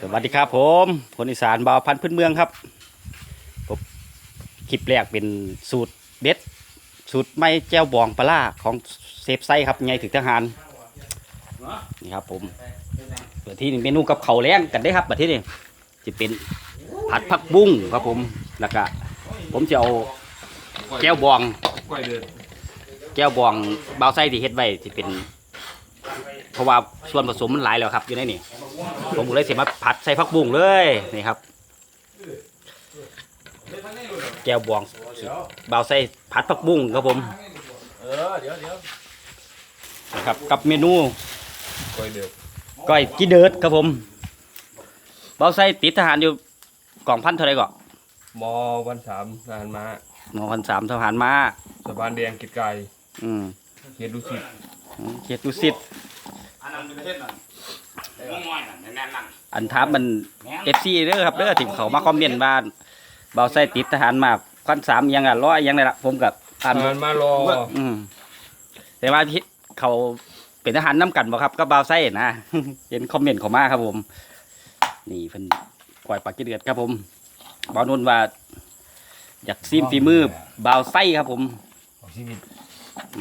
สวัสดีครับผมคนอีสานบ่าวพันธุ์พื้นเมืองครับผมคลิปแรกเป็นสูตรเด็ด สูตรไม่แจ้วบองปลาร้าของเซฟไซครับไงถึงทหารนี่ครับผมเปิดที่นี่เมนูกับเขาวแรงกันได้ครับแบบที่นี่จะเป็นผัดผักบุ้งครับผมแล้วก็ผมจะเอาแก้วบองก้อยเดือดแก้วบองเบาไส้ที่เฮ็ดไว้ที่เป็น เพราะว่าส่วนผสมมันหลายแล้วครับอยู่ในนี่ผมก็เลยเสียมาผัดใส่ผักบุ้งเลยนี่ครับแก้วบองเบาไส้ผัดผักบุ้งครับผมเออเดี๋ยวเดี๋ยวนะครับกับเมนูก้อยเดือดก้อยกีเดิร์ดครับผมเบาไส้ติดทหารอยู่กล่องพันเท่าไหรก่อนมอวันสามทหารมาหมอพันสามทหารมาสะพานแดงกิดไก่อืมเฮ็ดดูสิ เขียดดูสิทธิ์อันท้ามมันเอฟซีเด้อครับเด้อที่เขามาคอมเมนต์ว่าเบาไส้ติดทหารมาพันสามยังอะร้อยยังไงล่ะผมกับทอ่านหารมารออืมแต่ว่าที่เขาเป็นทหารน้ำกันบ่ครับก็บาวไส้นะเห็นคอมเมนต์เขามาครับผม นี่เพิ่นกวายปากกิเดือดครับผมบาวนนท์ว่าอยากซิมฝีมือบาวไส้ครับผมเอาชีวิต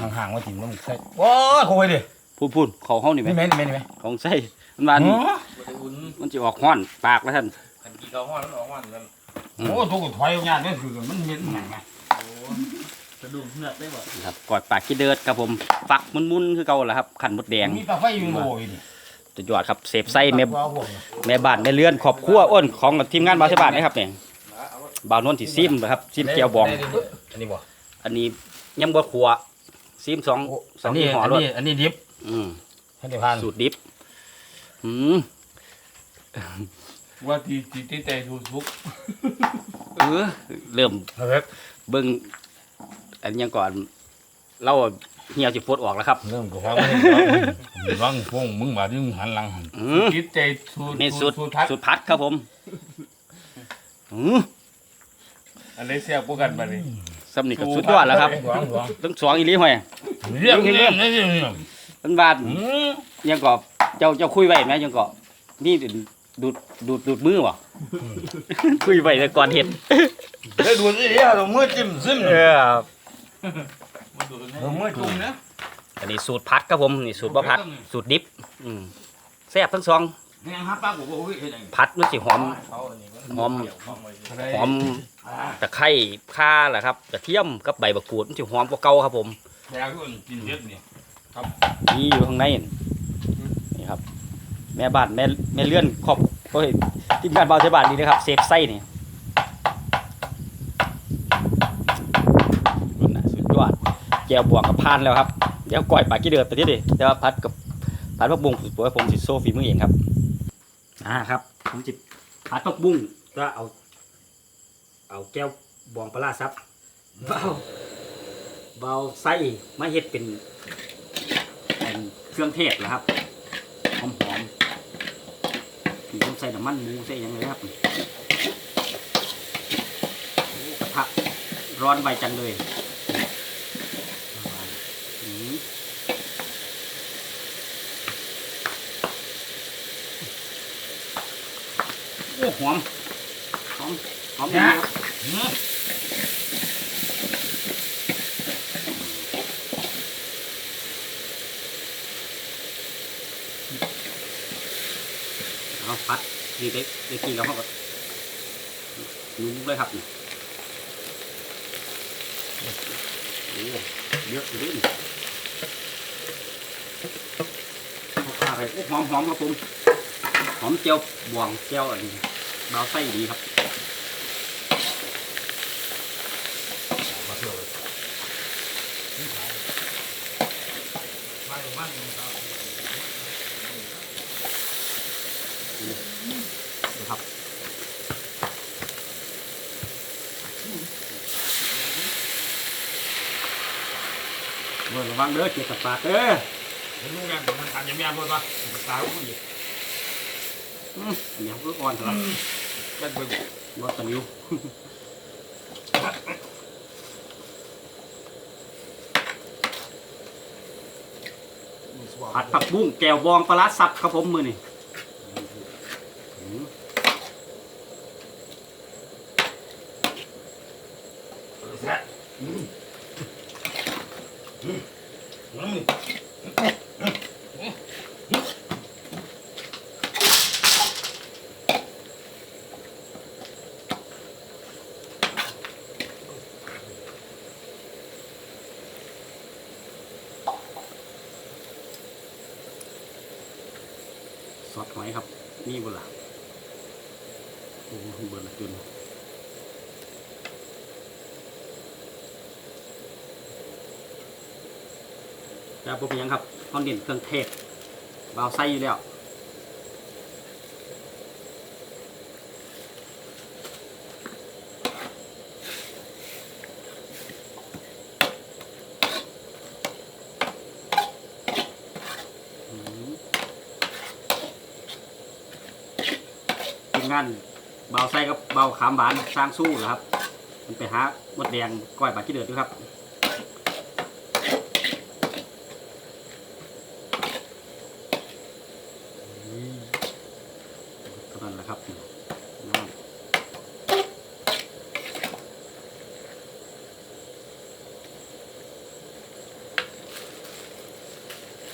ห่างๆมาถึงต้องใส่โอ้ยโคยดิพูดพูดเขาเฮานี่ไหมไม่แม่นไม่แม่นไหมของไส้มันว่าอ๋อมันจะออกห้อนปากแล้วท่านขันกีเขาห้อนแล้วออกห้อนแล้วอืมโอ้ตัวกูถอยงานนี่คือมันเหม็นหนังไงกระดูกเนื้อได้บ่ครับกวายปากกิเดือดครับผมฝักมุนๆคือเก่าแหละครับขันมดแดงมีตาไฟอยู่โบยดิจะยอดครับเสพไส้แม่ว่าพวกเนี่ยแม่บ้านแม่เรือนขอบครัวอ้นของทีมงานบาวชาวบ้านนะครับเนี่ยบาวนนท์ที่ซิมนะครับซิมแก้วบองอันนี้บ่อันนี้ยังบ่ขัว ซิมสองสองอันนี้ยี่ห้ออันรถนี้อันนี้ดิบอืมให้ได้ผ่านสูตรดิบอืมว่าที่ที่ที่ใจทุกทุกเออเริ่มเฮ้ยเบิ่งอันยังก่อน เราเหี่ยวสิฟดออกแล้วครับ เริ่มกับความไม่ว่างพวงมึงมาที่มึงหันหลังอืมคิดใจสูตรนี่สูตรสูตรพัดสูตรพัดครับผมอืมอันนี้เสียบพวกกันมาเลย สำนีกับสุดยอดแล้วครับหวังหวังต้องสองอีหลีห้อยเรียกเรียกนี่นี่มันบาดอืมยังก็เจ้าเจ้าคุยไว้ไหมยังก็นี่ดูดดูดดูดมือวะคุยไว้แต่ก่อนเห็นได้ดูสิเดี๋ยวเรามือจิ้มซึมเออเรามือจุ่มนะอันนี้สูตรพัดครับผมนี่สูตรบ่พัดสูตรดิบอืมแซ่บทั้งสอง ยังหาปลากูบอกว่าเฮ็ดยังพัดมันสิหอม หอม หอมตะไคร้ข่าแหละครับกระเทียมกับใบมะกรูดมันสิหอมกว่าเก่าครับผมแย่ก็กินเฮ็ดนี่นี่อยู่ข้างในนี่ครับ แม่บ้านแม่แม่เลื่อนครอบโอ้ยทีมงานบ่าวเทบ้านนี่นะครับเซฟไส้นี่นั่นน่ะสุดยอดแก้วบวกกับพานแล้วครับ เดี๋ยวก้อยปลากี้เดือดไปที่ดิแต่ว่าพัดกับพัดผักบุ้งผมว่าผมสิโซฟีมือเองครับ อ่าครับผมจิพัดผักบุ้งก็เอา เอาแก้วบองปลาซับเบาเบาไส้มาเฮ็ดเป็นเป็นเครื่องเทศนะครับหอมหอมๆมีต้องใส่น้ำมันหมูใส่ยังไงครับกระทะร้อนไปจังเลยอืมโอ้หอมหอมหอมดีครับเอาพัดนี่ได้ได้กินแล้วเขาก็นุ่มเลยครับนี่โอ้เยอะอยู่ดิเอาข้าไปโอ้หอมหอมครับผมหอมเจียวบวงเจียวอัน นี้ดาวไส้ดีครับนะครับเบิ่งระวังเด้อเจ็บปากเด้อมึงงานมันการยำยำบ่ปะตากูดิอืมอันนี้ก็อ่อนครับ บ้านเบิ่งรอตะนิ้วผัดผักบุ้งแกวบองปลาสับครับผมมือนี่ ซอส นี่บุหลาโอ้โหเบิร์ละจุนจะบ่เป็นหยังครับเขาเน้นเครื่องเทศเบาไส้อยู่แล้ว งานเบาไส้กับเบาขามหวานสร้างสู้เหรอครับ มันไปหามดแดงก้อยปลาขี้เดือดด้วยครับเท่านั้นแหละครับ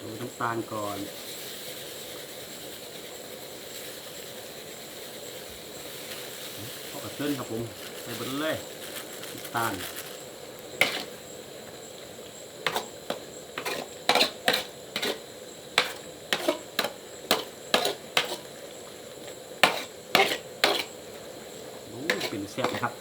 ดูน้ำตาลก่อน เอา กระเทือนครับผมใส่เบนเลยน้ำตาลเป็นเสียบนะครับ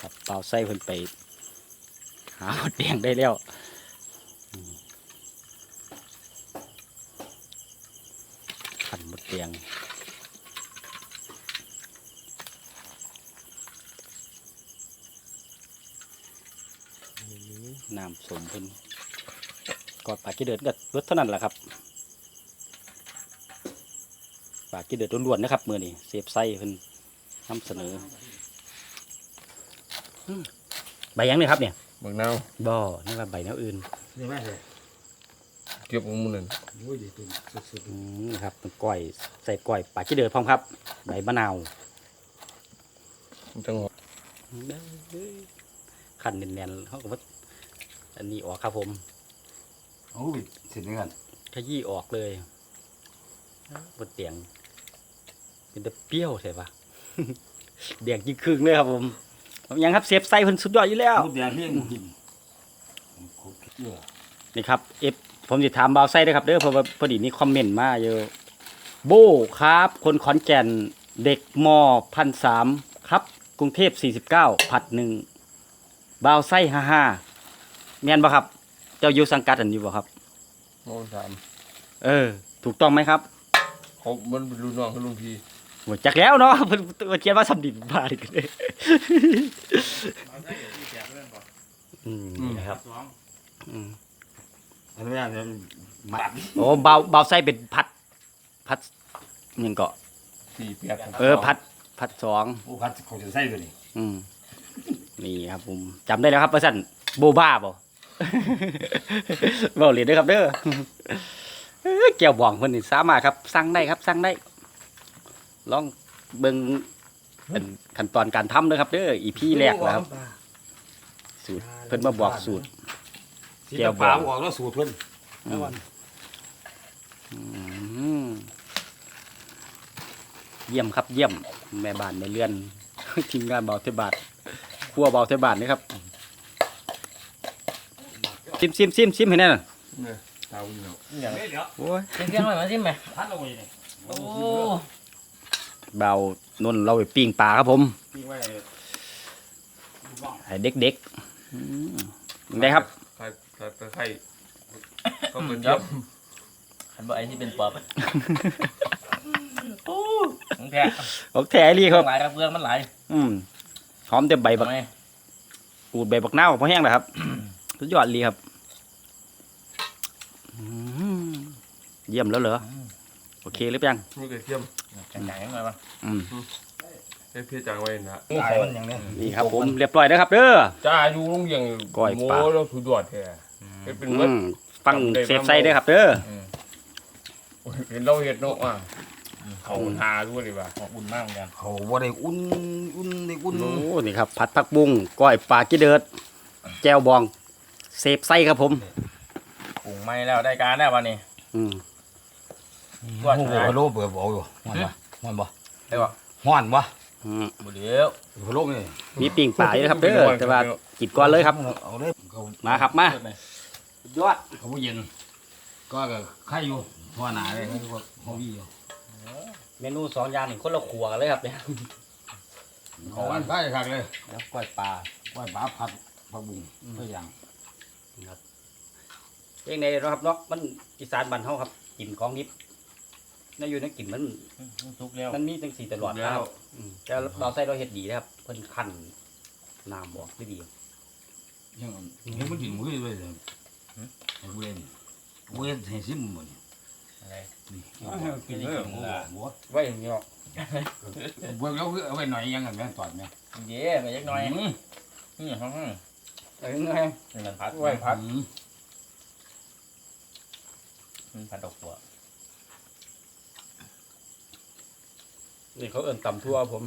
ครับเปล่าใส่เพิ่นไปาหมดแดงได้แล้วขันหมดแดงน้ำสมเพิ่นกอดปากกี้เดือดก็รสเท่านั้นแหละครับปากกี้เดือดล้วนๆนะครับมือนี้เซฟไส้เพิ่นนำเสนอใบยังเนี่ยครับเนี่ย บางนาวบ่นี่ว่าใบแนวอื่นนี่แม่เลยเก็บของมันนั่นโอ้ยดีตุ่มสุดอืมนะครับเป็นก้อยใส่ก้อยปลาขี้เดือดพร้อมครับใบมะนาวมันจังหวะขันแน่นๆเขาก็ว่าอันนี้ออกครับผมๆโอ้ยเสร็จแล้วกันขยี้ออกเลยบนเตียงเป็นตะเปรี้ยวใช่ปะเดียงยิ่งครึ่งเลยครับผม เอายังครับเซฟไส้เพิ่นสุดยอดอยู่แล้วมดแดงเลี้ยงกินโคตรเยอะนี่ครับเอฟผมจะถามเบาวไส้ด้วยครับเด้อเพราะว่าพอดีนี่คอมเมนต์มาเยอะโบครับ คนขอนแก่นเด็กมพันสามครับ กรุงเทพสี่สิบเก้าผัดหนึ่งบาวไส้ห้าห้าแม่นบ่ครับ เจ้าอยู่สังกัดอันนี้บ่ครับ มองสามเออ ถูกต้องไหมครับ เขามันเป็นรุ่นน้องเขารุ่นพี่ หมดจากแล้วเนาะเพิ่นเพิ่นเขียนว่าสำดินบาดิกันเลยอืมนี่นะครับอืมอันนี้อันนี้มัดโอ้เบาเบาไส้เป็นพัด พัดหยังเกาะ สี่แปดเออ พัดพัดสอง โอ้พัดเขาจะใส่ตัวนี้อืมนี่ครับผมจำได้แล้วครับประสันโบบ้าบ่บอกเลยเด้อครับเด้อ เอ้ยแก้วบ่องเพิ่นนี่สามารถครับสั่งได้ครับสั่งได้ ลองเบิ่งเป็นขั้นตอนการทำเด้อครับเด้ออีพีแรกนะครับ สูตรเพิ่นมาบอกสูตรแก้วปลาออกแล้วสูตรเพิ่นอืมอืมเยี่ยมครับเยี่ยม แม่บ้านแม่เรือน ทีมงานเบาเทบาทครัวเบาเทบาทนี่ครับซิมซิมซิมซิมให้แน่นเนี่ยเตาอยู่เนาะอย่างโอ้ยเสียงหน่อยมาสิแม่พัดเอาไว้นี่โอ้ เบานุ่นเราไปปิ้งปลาครับผมปิ้งไว้ให้เด็กๆอืมได้ครับไข่ไข่ไข่ก็เป็นครัยับบขันบอกไอ้ที่เป็นปอบโอ้ของแท้โอเคไอ้ลี่ครับหลายครับเพื่อนมันหลายอืมหอมแต่ใบบักทำไมปูดใบบักเน่าวพอแห้งแล้วครับสุดยอดเลยครับอืมเยี่ยมแล้วเหรอโอเคหรือยังมีกระเทียม จังไหนยังไงวะอืมให้เพียจังไว้นะตายมันอย่างนี้นี่ครับผมเรียบร้อยแล้วครับเด้อ จ้าอยู่โรงเรียนก้อยปลา โง่แล้วสุดยอดแท้เฮ็ดเป็นอืเบิดมฟังเซฟไซด์เด้อครับเด้อ เห็นเราเฮ็ดเนาะอะเขาหาด้วยดีว่าอบอุ่นมากเหมือนกันเขาบ่ได้อุ่นอุ่นได้อุ่นโอ้นี่ครับผัดผักบุ้งก้อยปลากี้เดือดแจวบองเซฟไซด์ครับผมปรุงไม่แล้วได้การแล้ววันนี้อืม โอ้โหพะโล้เปิดบ่อยู่ฮ้อนบ่ฮ้อนบ่ได้บ่ฮ้อนบ่อืมบ่เดี๋ยวพะโล้นี่มีปิ่งปลาอยู่นะครับเด้อแต่ว่ากินก่อนเลยครับเอาเลยเขามาครับมายอดเขาบ่เย็นก็ก็ไข่อยู่หัวหน้าเลยเขาก็เขาวีอยู่เมนูสองอย่างนี่คนละขัวกันเลยครับเนี่ยเขาอันไข่คักเลยแล้วก้อยปลาไว้ปลาผัดผักบุ้งเพื่ออย่างเองในเนาะครับเนาะมันอีสานบ้านเฮาครับกินของดิ บน่าอยู่นักกินมัน ทุกแล้ว มันมีจังสีตลอดนะครับอืมแต่เราใส่เราเฮ็ดดีนะครับ เพิ่นคั่นน้ำบอกได้ดี ยังเห็นมันกินมื้อเลยเลยไอ้เว้นเว้นให้ซิมหมดอะไรนี่กินเลยโอ้โหไว้อย่างนี้เนาะเว้นแล้วเอาไว้หน่อยยังไงแม่ตอดแม่เย้ไปยักหน่อยอืมนี่ห้องนี่เอ้ยไง มันผัดไว้ พัด อืมมันผัดดอกบัว นี่เขาเอิ้นตำทั่วผม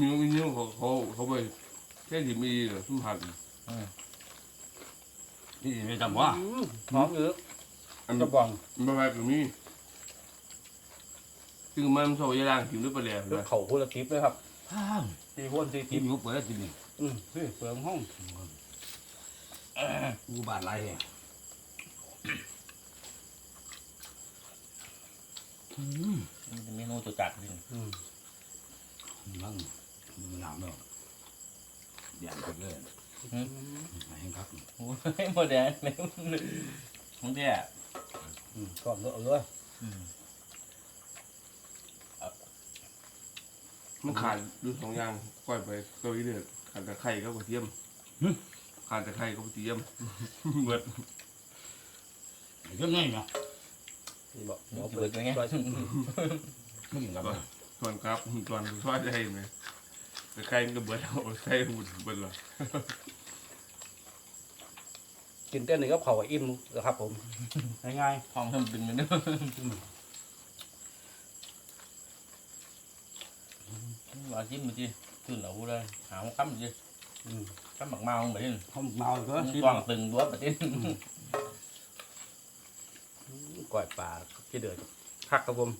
นิ้วนิ้วเขาเขาเขาไปแค่ที่มีเหรอทุ่มหันนี่ไม่จำว่าอืมหอมอยู่อันกระบองมาแบบนี้คือมันชอบยาล่างกินด้วยปลาแหลมรถนะเขาคนละทิปเลยครับอ้าวตีวนตีกิทินปอยู่เปิดกินนี่อืมเฮ้ยเปลืองห้องกูบาดหลายแฮะอื มมันเป็นเมนูตัวจัดดิอืมนั่งมือหนาวเนาะเดี๋ยวไปเลยให้ครับโอ้ยโมเดลเนี่ยของแท้อืมก็เอาเลยมันขาดดูสองอย่างก้อยไปเกาหลีเดือดขาดตะไคร้กับกระเทียมขาดตะไคร้กับกระเทียมเบิดเรื่องง่ายเนาะ นี่บอกนี่เอาจะเปลืเบิอกดยังไงไว้ไม่กินกับส่วนครับส่วนซอยได้ไหมตะไคร้มันก็เบิดเอาไคร้หุ่นเบิดหรอกินเต้นหนึ่งก็เผาอิ่มแล้วครับ ผมง่ายห้องให้มันเป็นเมนูว่าจิ้มมันจีตื่นเอาเลยหาห้องค้ำจีๆอืมค้ำหมักเมาแบบนี้เขาเมาก็กว้างตึงด้วยแบบนี้ ก้อยปลาที่เดือดพักครับผม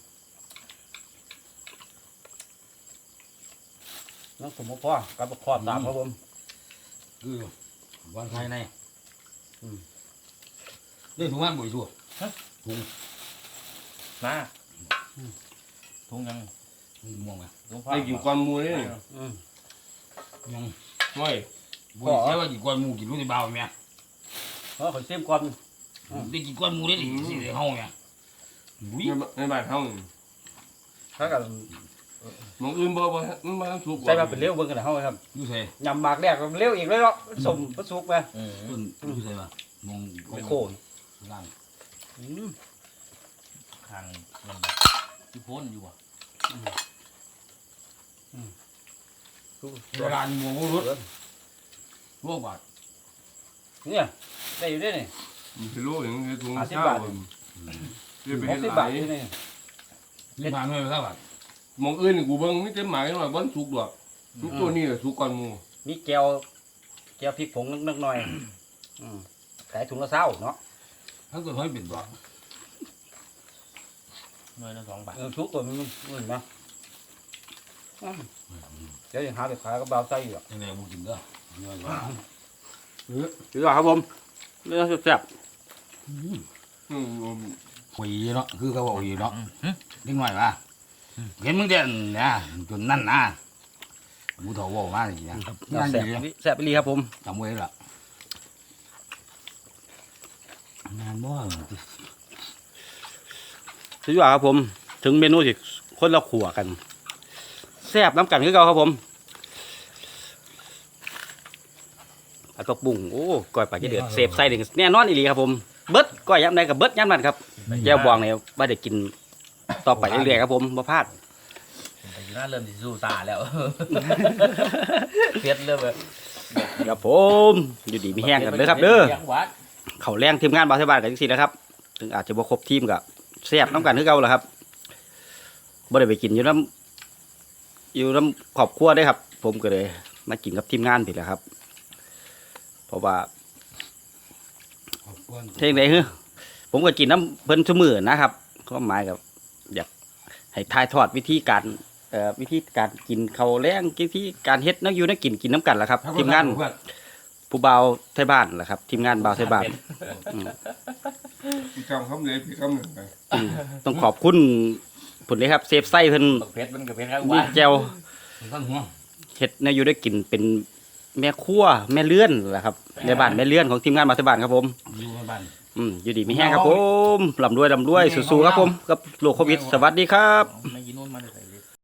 น้องสมมติพ่อกับขอบตามครับผมคือวันภายในอืมนี่ถุงมันบ่อยทั่วมาทุ่งยังม่วงไหมทุ่งพ่อได้กินก้อนหมูนี่อืมยังไม่บ่อยใช่ว่ากี่ก้อนหมูกินรู้ในเบาแม่เออขอเสียมก่อน ได้กี่ก้อนหมูได้ดิสิได้เฮาแม่บุ้ยในในบ้านเฮาถ้ากับมองอื่นบ่บ่มันมาทั้งสุกใส่มาเป็นเลี้ยวเบิ้งกันนะเฮาครับอยู่ใส่ยำหมากแรกก็เลี้ยวอีกเลยเนาะสมประสุกไปอืมต้นอยู่ใส่ป่ะมองไปโคงล่างอืมข้างมันที่พ้นอยู่อะเวลาหมูรถลวกบาดเนี่ยได้อยู่ด้วยนี่มี กิโลอย่างนี้ถุงห้าสิบเช้าบาทเรียกไปหเฮ็กดสิบหบาลาทยอยู่นี่นี่ผ่านไม่ไปแล้วบาดมองอื่นนี่กูเบิ่งมีแต่หมายหน่อยบ่สุกดอกทุกตัวนี้น่ะสุกก่อนหมูมีแก้วแก้วพริกผงนิดๆหน่อยอืมขายถุงละเศร้าเนาะถ้าเกิดให้เป็นบ่หน่วยละสองบาทเออชุกตัวมันมันนะอืมเดี๋ยวยังหาไปขายก็เบาใจอยู่อะยังไงบ่กินเด้อเงินว่าถือว่าครับผมเรื่องแซ่บอืม หุยเนาะคือเขาบอกหุยเนาะนิดหน่อยว่าเห็นมึงเด่นนะจนนั่นนะกูเฒ่าบอกมาอย่างเงี้ยนั่นแซ่บแซ่บไปรีครับผมจำไว้ละงานบ่ถือว่าครับผม ถึงเมนูที่คนละขัวกันแซ่บน้ำกันคือเก่าครับผมอันตกบุ้งโอ้ก้อยปลาที่เดือดเซฟไส้หนึ่งแน่นอนอีหลีครับผม เบิดก้อยย้ำใดกับเบิดย้ำนั้นครับแก้วบองเนี่ยว่าจะกินต่อไปเรื่อยๆครับผมบ่พลาดแต่กีน่าเริ่มสิสู้ตาแล้วเพียดเริ่มแบบครับผมอยู่ดีมีแห้งกันเด้อครับเด้อแยกวัดเขาแรงทีมงานบาสบานกันจังซี่นะครับ ถึงอาจจะบ่ครบทีมกับแซ่บน้ำกันคือเก่าแหละครับบ่ได้ไปกินอยู่น้ำอยู่น้ำครอบครัวได้อครับ ผมก็เลยมากินกับทีมงานผิดแหละครับ เพราะว่า เท่งใดฮึผมก็กินน้ำเพิ่นชั่มือนะครับก็หมายกับอยากให้ทายทอดวิธีการเอ่อวิธีการกินเขาวแรงวิธีการเฮ็ดน้ำอยู่น้ำกินกินน้ำกันแหละครับ ทีมงานผู้เบาวไทยบ้านแหละครับทีมงานเบาวไทยบ้านพี่จำคำเลยพี่คำหนึ่งไปอืมต้องขอบคุณผลเลยครับ เซฟไส้เพิ่นบักเพชรมันกับเพชรครับมีวัดแจวต้นหัวเฮ็ดแนวอยู่ได้กินเป็น แม่ครัวแม่เลื่อนแหละครับในบ้านแม่เลื่อนของทีมงานมาสบานครับผมอยู่บ้านอืมอยู่ดีมีแห้งครับผมลำรวยลำรวยสู้ๆครับผมกับโรคโควิดสวัสดีครับ ไม่กินนู่นมาเลย